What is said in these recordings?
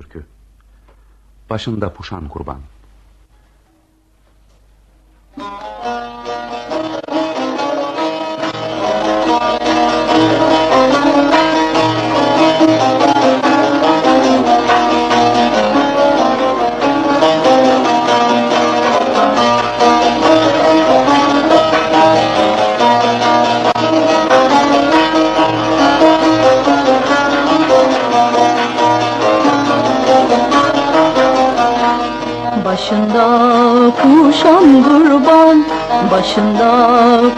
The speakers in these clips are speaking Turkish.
türkü. Başında puşan kurban. Başında kuşan kurban, başında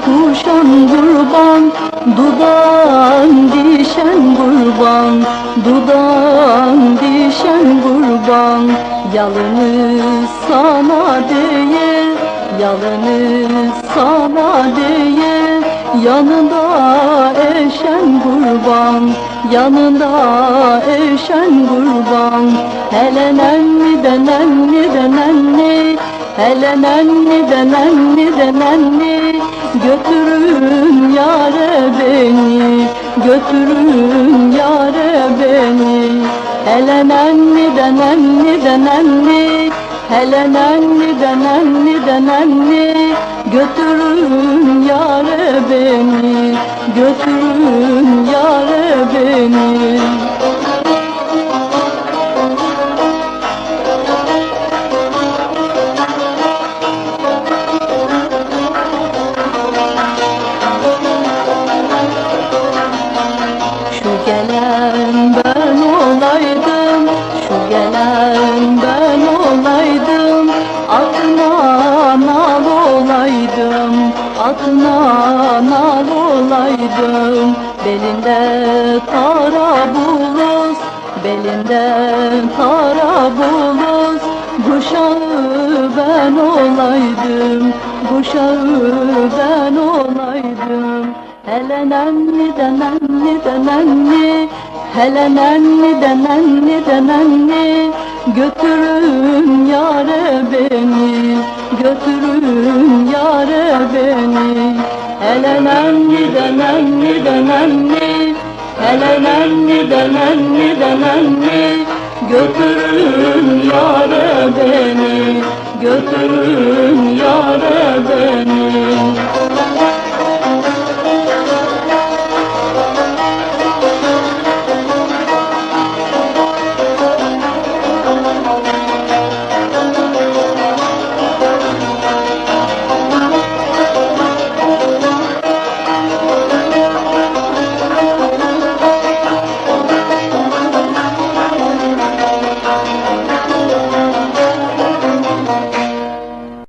kuşan kurban, dudağın dişen kurban, dudağın dişen kurban, yalını sana değil, yalını sana değil, yanında eşen kurban, yanında eşen kurban, hele nenni de nenni de nenni, hele nenni de nenni de nenni, götürün yare beni, götürün yare beni, hele nenni de nenni de nenni, hele nenni de nenni de nenni, götürün yare beni, götürün yare beni. Şu gelen ben olaydım, şu gelen ben olaydım, atına nal olaydım, atına nal olaydım, belinde tara buluz, belinde tara buluz, kuşağı ben olaydım, kuşağı ben olaydım. Hele nenni de nenni de nenni Hele nenni de nenni de nenni Götürün yare beni nenni de nenni de nenni Götürün yare beni Götürün beni